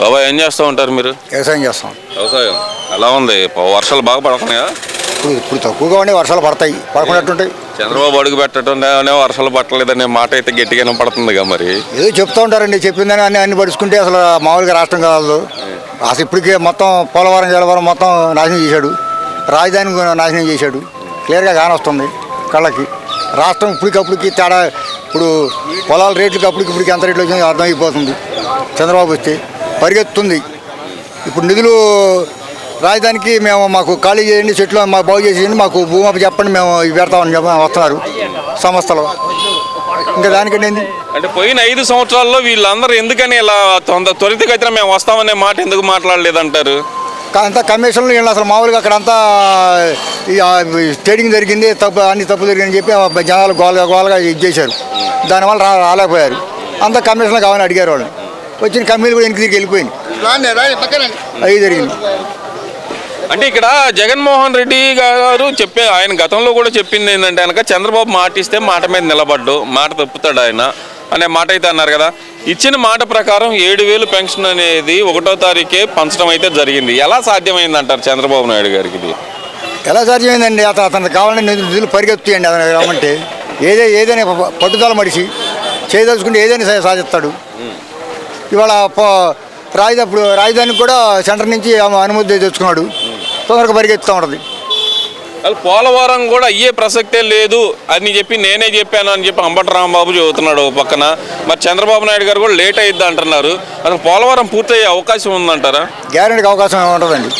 బాబా ఏం చేస్తూ ఉంటారు మీరు? వ్యవసాయం చేస్తాం. వ్యవసాయం. ఎలా ఉంది? వర్షాలు బాగా పడుతున్నాయా? ఇప్పుడు ఇప్పుడు తక్కువగా ఉండే వర్షాలు పడతాయి. పడకున్నట్టుంటాయి చంద్రబాబు అడుగు పెట్టడం వర్షాలు పట్టలేదనే మాట అయితే గట్టిగానే పడుతుందిగా మరి. ఏదో చెప్తూ ఉంటారండి చెప్పిందని అన్ని అన్ని పడుచుకుంటే అసలు మామూలుగా రాష్ట్రం కాదు. అసలు ఇప్పటికే మొత్తం పోలవరం జలవరం మొత్తం నాశనం చేశాడు. రాజధాని నాశనం చేశాడు. క్లియర్గా కానొస్తుంది కళ్ళకి. రాష్ట్రం ఇప్పటికప్పుడుకి తేడా ఇప్పుడు పొలాల రేట్లకి అప్పటికి ఇప్పటికి ఎంత రేట్లు వచ్చిందో అర్థమైపోతుంది. చంద్రబాబు వస్తే. పరిగెత్తుంది. ఇప్పుడు నిధులు రాజధానికి మేము మాకు ఖాళీ చేయండి చెట్లు మాకు బాగు చేసేయండి మాకు భూమి చెప్పండి మేము పెడతామని చెప్పి వస్తున్నారు సంస్థలు. ఇంకా దానికంటే అంటే పోయిన ఐదు సంవత్సరాల్లో వీళ్ళందరూ ఎందుకని ఇలా తొంద త్వరితగతిన మేము వస్తామనే మాట ఎందుకు మాట్లాడలేదంటారు? అంతా కమిషన్లు వీళ్ళు అసలు మామూలుగా అక్కడ అంతా ఈ, ఆ, స్టేడింగ్ జరిగింది తప్పు అన్ని తప్పు జరిగిందని చెప్పి జనాలు గోలుగా గోలుగా ఇది చేశారు. దానివల్ల రాలేకపోయారు. అంతా కమిషన్లు కావాలని అడిగారు వాళ్ళు. వచ్చిన కంపెనీలు కూడా వెనక్కి తిరిగి వెళ్ళిపోయింది అవి జరిగింది. అంటే ఇక్కడ జగన్మోహన్ రెడ్డి గారు చెప్పే ఆయన గతంలో కూడా చెప్పింది ఏంటంటే కనుక చంద్రబాబు మాట ఇస్తే మాట మీద నిలబడ్డు మాట తప్పుతాడు ఆయన అనే మాట అయితే అన్నారు కదా. ఇచ్చిన మాట ప్రకారం ఏడు వేలు పెన్షన్ అనేది ఒకటో తారీఖే పంచడం అయితే జరిగింది. ఎలా సాధ్యమైంది అంటారు చంద్రబాబు నాయుడు గారికి ఇది? ఎలా సాధ్యమైందండి? అతను అతను కావాలని నిధులు నిధులు పరిగెత్తుయండి అతను రమ్మంటే. ఏదే ఏదైనా పట్టుదల మనిషి చేయదలుచుకుంటే ఏదైనా సాధిస్తాడు. ఇవాళ రాజధాని రాజధానికి కూడా సెంటర్ నుంచి అనుమతి తెచ్చుకున్నాడు. తొందరగా పరిగెత్తుతూ ఉంటుంది. అసలు పోలవరం కూడా అయ్యే ప్రసక్తే లేదు అని చెప్పి నేనే చెప్పాను అని చెప్పి అంబటి రాంబాబు చెబుతున్నాడు పక్కన. మరి చంద్రబాబు నాయుడు గారు కూడా లేట్ అయ్యిద్ది అంటున్నారు. అసలు పోలవరం పూర్తయ్యే అవకాశం ఉందంటారా? గ్యారెంటీకి అవకాశం ఉంటుందండి.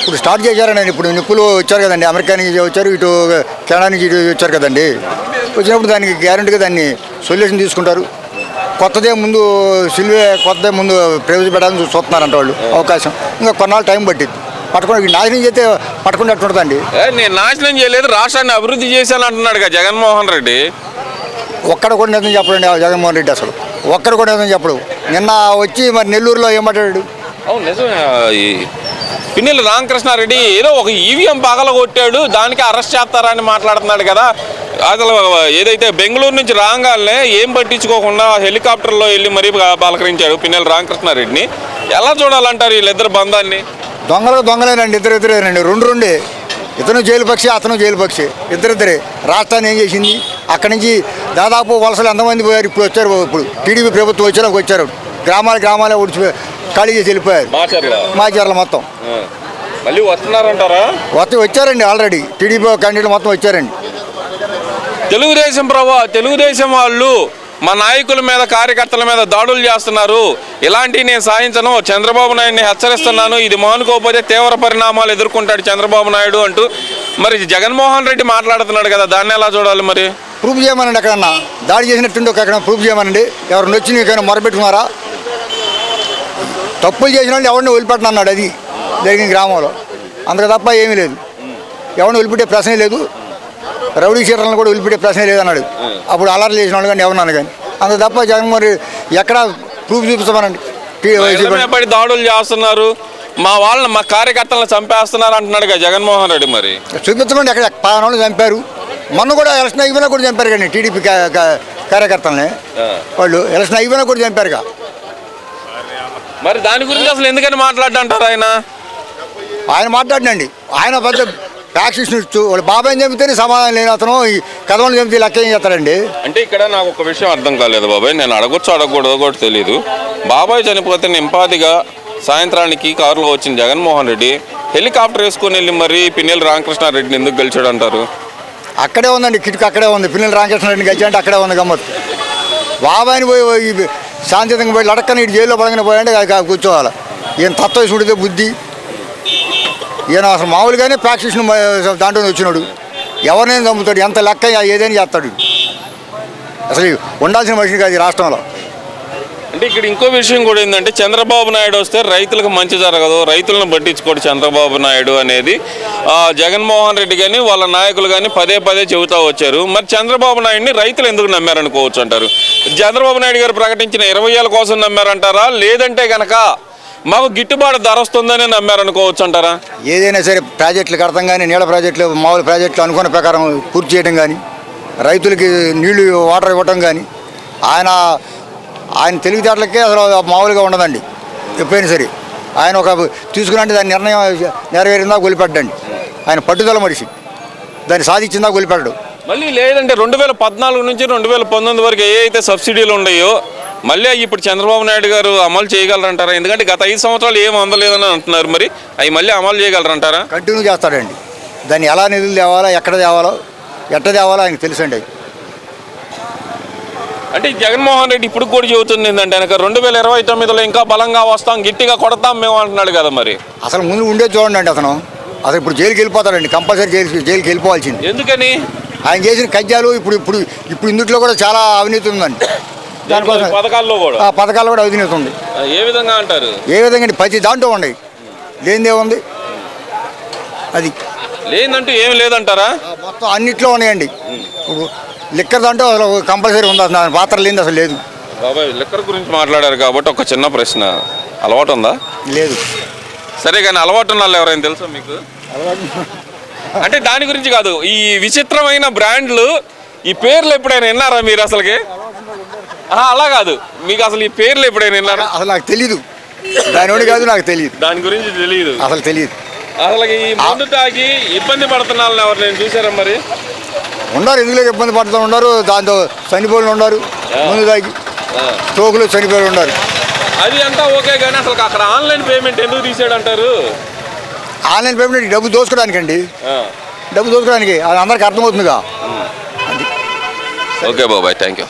ఇప్పుడు స్టార్ట్ చేశారండి ఇప్పుడు నిప్పులు వచ్చారు కదండి. అమెరికా నుంచి వచ్చారు ఇటు కెనడా నుంచి ఇటు వచ్చారు కదండి. వచ్చినప్పుడు దానికి గ్యారెంటీగా దాన్ని సొల్యూషన్ తీసుకుంటారు. కొత్తదే ముందు సిల్వే కొత్తదే ముందు ప్రవేశపెట్టాలని చూస్తున్నారంట వాళ్ళు అవకాశం. ఇంకా కొన్నాళ్ళు టైం పట్టింది. పట్టుకుని నాశనం చేస్తే పట్టుకున్నట్టు ఉంటుందండి. ఏ, నేను నాశనం చేయలేదు రాష్ట్రాన్ని అభివృద్ధి చేశాను అంటున్నాడు కదా జగన్మోహన్ రెడ్డి. ఒక్కడ కూడా నిజం చెప్పడండి జగన్మోహన్ రెడ్డి అసలు. ఒక్కడ కూడా నిజం చెప్పడు. నిన్న వచ్చి మరి నెల్లూరులో ఏం మాట్లాడాడు అవును నిజమే. పిన్నెల్లి రామకృష్ణారెడ్డి ఏదో ఒక ఈవీఎం పగల కొట్టాడు దానికి అరెస్ట్ చేస్తారని మాట్లాడుతున్నాడు కదా. అసలు ఏదైతే బెంగళూరు నుంచి రాగానే ఏం పట్టించుకోకుండా హెలికాప్టర్లో వెళ్ళి మరీ పలకరించాడు పిన్నెల్లి రామకృష్ణారెడ్డిని. ఎలా చూడాలంటారు వీళ్ళిద్దరు బంధాన్ని? దొంగలకు దొంగలేనండి ఇద్దరు ఇద్దరేనండి. రెండు రెండే. ఇతను జైలు పక్షి అతను జైలు పక్షి. ఇద్దరిద్దరే. రాష్ట్రాన్ని ఏం చేసింది? అక్కడి నుంచి దాదాపు వలసలు ఎంతమంది పోయారు? ఇప్పుడు వచ్చారు ఇప్పుడు టీడీపీ ప్రభుత్వం వచ్చేలాగా వచ్చారు. గ్రామాలు గ్రామాలే ఉడిచి ఖాళీ చేసి వెళ్ళిపోయారు. మాచర్ల. మొత్తం. మళ్ళీ వస్తున్నారంటారా? మొత్తం వచ్చారండి ఆల్రెడీ. టీడీపీ క్యాండిడేట్లు మొత్తం వచ్చారండి. తెలుగుదేశం ప్రభా తెలుగుదేశం వాళ్ళు మా నాయకుల మీద కార్యకర్తల మీద దాడులు చేస్తున్నారు. ఇలాంటివి నేను సాధించను. చంద్రబాబు నాయుడిని హెచ్చరిస్తున్నాను. ఇది మానుకోకపోతే తీవ్ర పరిణామాలు ఎదుర్కొంటాడు చంద్రబాబు నాయుడు అంటూ. మరి జగన్మోహన్ రెడ్డి మాట్లాడుతున్నాడు కదా దాన్ని ఎలా చూడాలి మరి? ప్రూఫ్ చేయమనండి ఎక్కడన్నా. దాడి చేసినట్టుండి ఒక ఎక్కడ ప్రూఫ్ చేయమనండి. ఎవరిని వచ్చి నీకైనా మొరపెట్టుకున్నారా? తప్పులు చేసిన వాళ్ళు ఎవరిని వదిలిపెట్టను అన్నాడు అది జరిగిన గ్రామంలో. అందుకు తప్ప ఏమీ లేదు. ఎవరిని వదిలిపెట్టే ప్రశ్నే లేదు. రౌడీ చీరలను కూడా వదిలిపెట్టే ప్రశ్నే లేదు అన్నాడు అప్పుడు అలర్ట్ చేసిన వాళ్ళు కానీ ఎవరన్నాను కానీ. అంత తప్ప జగన్మోహన్ రెడ్డి ఎక్కడ ప్రూఫ్ పడి దాడులు చేస్తున్నారు? మా వాళ్ళని మా కార్యకర్తలను చంపేస్తున్నారు అంటున్నాడు జగన్మోహన్ రెడ్డి మరి. చూపించమండి అక్కడ పలానా చంపారు. మొన్న కూడా ఎలక్షన్ అయిపోయినా కూడా చంపారు కానీ టీడీపీ కార్యకర్తల్ని. వాళ్ళు ఎలక్షన్ అయిపోయినా కూడా చంపారుగా. మరి దాని గురించి అసలు ఎందుకని మాట్లాడంటారు ఆయన? ఆయన మాట్లాడినండి. ఆయన పెద్ద ప్యాక్సిషన్ ఇచ్చు వాళ్ళ బాబాయ్ చంపితేనే సమాధానం లేని అతను ఈ కథలను చంపితే లెక్క ఏం చేస్తాడండి అంటే ఇక్కడ నాకు ఒక విషయం అర్థం కాలేదు బాబాయ్. నేను అడగొచ్చు అడగకూడదో కూడా తెలియదు బాబాయ్ చనిపోతే నింపాదిగా సాయంత్రానికి కారులో వచ్చిన జగన్మోహన్ రెడ్డి హెలికాప్టర్ వేసుకొని వెళ్ళి మరి పిన్నెల్లి రామకృష్ణారెడ్డిని ఎందుకు గెలిచాడు అంటారు అక్కడే ఉందండి కిటికీ అక్కడే ఉంది. పిల్లలు రామకృష్ణారెడ్డిని గచ్చి అంటే అక్కడే ఉంది గమ్మత్ బాబాయిని పోయి శాంతియుతంగా పోయి లడక్కని ఇటు జైల్లో పడగానే ఇక కూర్చోవాలి. ఈయన తత్వ చూడితే బుద్ధి. ఈయన అసలు మామూలుగానే ప్రాక్టీషన్ దాంట్లో వచ్చినాడు. ఎవరినైనా చంపుతాడు. ఎంత లెక్క ఏదైనా చేస్తాడు. అసలు ఉండాల్సిన మనిషి కాదు రాష్ట్రంలో. అంటే ఇక్కడ ఇంకో విషయం కూడా ఏంటంటే చంద్రబాబు నాయుడు వస్తే రైతులకు మంచి జరగదు. రైతులను పట్టించుకోడు చంద్రబాబు నాయుడు అనేది. జగన్మోహన్ రెడ్డి కానీ వాళ్ళ నాయకులు కానీ పదే పదే చెబుతూ వచ్చారు. మరి చంద్రబాబు నాయుడిని రైతులు ఎందుకు నమ్మారనుకోవచ్చు అంటారు? చంద్రబాబు నాయుడు గారు ప్రకటించిన ఇరవై ఏళ్ళ కోసం నమ్మారంటారా? లేదంటే కనుక మాకు గిట్టుబాటు ధర వస్తుందని నమ్మారనుకోవచ్చు అంటారా ఏదైనా సరే ప్రాజెక్టులు కడతాం కానీ నీళ్ళ ప్రాజెక్టులు మామూలు ప్రాజెక్టులు అనుకున్న ప్రకారం పూర్తి చేయడం కానీ రైతులకి నీళ్ళు వాటర్ ఇవ్వటం కానీ ఆయన ఆయన తెలివితేటలకే అసలు మామూలుగా ఉండదండి. ఎప్పుడైనా సరే ఆయన ఒక తీసుకున్నట్టు దాని నిర్ణయం నెరవేరిందా గొలిపెట్టండి ఆయన పట్టుదల మనిషి. దాన్ని సాధించిందా గొలిపెట్టడు. మళ్ళీ లేదంటే రెండు వేల పద్నాలుగు నుంచి రెండు వేల పంతొమ్మిది వరకు ఏ అయితే సబ్సిడీలు ఉన్నాయో మళ్ళీ ఇప్పుడు చంద్రబాబు నాయుడు గారు అమలు చేయగలరంటారా? ఎందుకంటే గత ఐదు సంవత్సరాలు ఏం అందలేదని అంటున్నారు మరి. అవి మళ్ళీ అమలు చేయగలరంటారా? కంటిన్యూ చేస్తాడండి. దాన్ని ఎలా నిధులు తేవాలో ఎక్కడ తేవాలో ఎట్ట తేవాలో ఆయనకు తెలుసండి అంటే జగన్మోహన్ రెడ్డి ఇప్పుడు కూడా చెబుతుంది ఏంటంటే కనుక రెండు వేల ఇరవై తొమ్మిదిలో ఇంకా బలంగా వస్తాం గట్టిగా కొడతాం మేము అంటున్నాడు కదా మరి. అసలు ముందు ఉండే చూడండి అండి అతను. అసలు ఇప్పుడు జైలుకి వెళ్ళిపోతాడండి కంపల్సరీ జైలు జైలుకి వెళ్ళిపోవాల్సింది. ఎందుకని? ఆయన చేసిన కజ్జాలు ఇప్పుడు ఇప్పుడు ఇప్పుడు ఇందుట్లో కూడా చాలా అవినీతి ఉందండి. దానికోసం పథకాల్లో కూడా? ఆ పథకాలు కూడా అవినీతి ఉంది ఏ విధంగా అంటారు? ఏ విధంగా అండి ప్రతి దాంట్లో ఉన్నాయి లేనిదే ఉంది. అది. లేదంటూ ఏమి లేదంటారా? మొత్తం అన్నిట్లో ఉన్నాయండి. ఇప్పుడు లిక్కర్ దాంట్లో అసలు కంపల్సరీ ఉంది. అసలు పాత్ర లేనిది అసలు లేదు. బాబాయ్ లిక్కర్ గురించి మాట్లాడారు కాబట్టి ఒక చిన్న ప్రశ్న. అలవాటు ఉందా? లేదు. సరే కానీ అలవాటు ఉన్న వాళ్ళు ఎవరైనా తెలుసా మీకు? అంటే దాని గురించి కాదు. ఈ విచిత్రమైన బ్రాండ్లు ఈ పేర్లు ఎప్పుడైనా విన్నారా మీరు అసలుకి? అలా కాదు. మీకు అసలు ఈ పేర్లు ఎప్పుడైనా విన్నారా? అసలు నాకు తెలియదు దాని కాదు నాకు తెలియదు దాని గురించి తెలియదు అసలు తెలియదు అసలు ఈ మందు తాగి ఇబ్బంది పడుతున్న వాళ్ళని ఎవరు నేను చూసారా మరి? ఉన్నారు ఎందులో ఇబ్బంది పడుతూ ఉన్నారు? దాంతో చనిపోయిన ఉన్నారు. ముందు ఆ. తోకులు చనిపోయి ఉన్నారు. అది అంతా ఓకే కానీ అసలు అక్కడ ఆన్లైన్ పేమెంట్ ఎందుకు తీసాడు అంటారు ఆన్లైన్ పేమెంట్ డబ్బు దోసుకోవడానికి అండి డబ్బు దోసుకోవడానికి అది అందరికి అర్థమవుతుందిగా. ఓకే బాబాయ్ థ్యాంక్ యూ